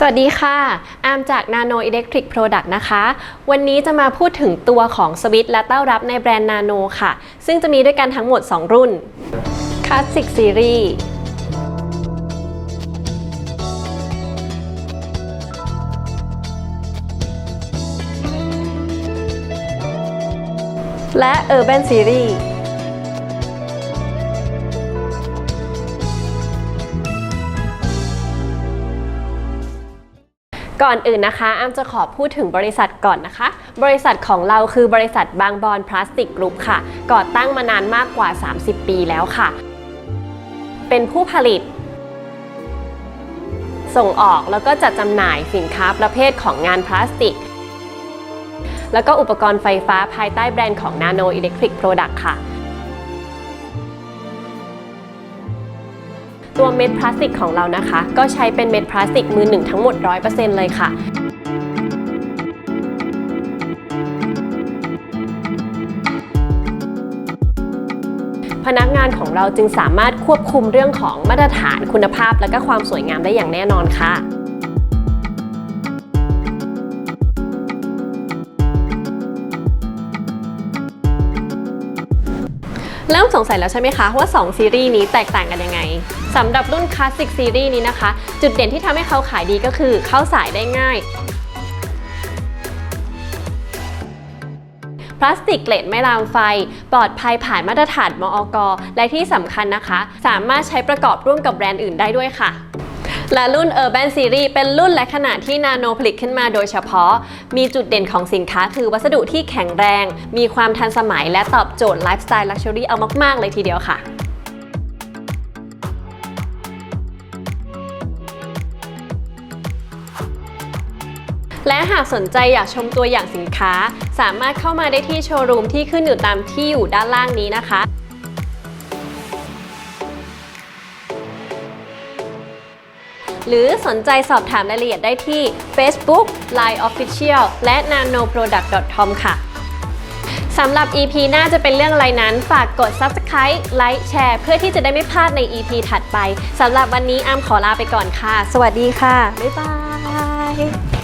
สวัสดีค่ะ อามจาก Nano Electric Product นะคะ วันนี้จะมาพูดถึงตัวของสวิตช์และเต้ารับในแบรนด์ Nano ค่ะ ซึ่งจะมีด้วยกันทั้งหมด 2 รุ่น Classic Series และ Urban Series ก่อนอื่นนะคะอ้ำจะขอพูดถึงบริษัทก่อนนะคะ บริษัทของเราคือบริษัทบางบอนพลาสติกกรุ๊ปค่ะ ก่อตั้งมานานมากกว่า 30 ปีแล้วค่ะ เป็นผู้ผลิต ส่งออกแล้วก็จัดจำหน่ายสินค้าประเภทของงานพลาสติก แล้วก็อุปกรณ์ไฟฟ้าภายใต้แบรนด์ของ Nano Electric Product ค่ะ ตัวเม็ดพลาสติกของเรานะคะ ก็ใช้เป็นเม็ดพลาสติกมือหนึ่งทั้งหมด 100%เลยค่ะพนักงานของเราจึงสามารถควบคุมเรื่องของมาตรฐานคุณภาพ และก็ความสวยงามได้อย่างแน่นอนค่ะ เริ่มสงสัยแล้วใช่ไหมคะ ว่า 2 ซีรีส์นี้แตกต่างกันยังไงสำหรับรุ่นคลาสสิกซีรีส์นี้นะคะ จุดเด่นที่ทำให้เขาขายดีก็คือเข้าสายได้ง่าย พลาสติกเกรดไม่ลามไฟ ปลอดภัยผ่านมาตรฐานมอก และที่สำคัญนะคะ สามารถใช้ประกอบร่วมกับแบรนด์อื่นได้ด้วยค่ะ และรุ่น Urban Series เป็นรุ่นและขนาดที่นาโนผลิตขึ้นมาโดยเฉพาะ มีจุดเด่นของสินค้าคือวัสดุที่แข็งแรง มีความทันสมัยและตอบโจทย์ไลฟ์สไตล์ลักชัวรี่เอามาก ๆ เลยทีเดียวค่ะและหากสนใจอยากชมตัวอย่างสินค้า สามารถเข้ามาได้ที่โชว์รูมที่ขึ้นอยู่ตามที่อยู่ด้านล่างนี้นะคะ หรือสนใจสอบถามรายละเอียดได้ที่ Facebook Line Official และ nanoproduct.com ค่ะสำหรับ EP หน้าจะเป็นเรื่องอะไรนั้น ฝากกด Subscribe ไลค์แชร์เพื่อที่จะได้ไม่พลาดใน EP ถัดไปสำหรับวันนี้อามขอลาไปก่อนค่ะ สวัสดีค่ะ บ๊ายบาย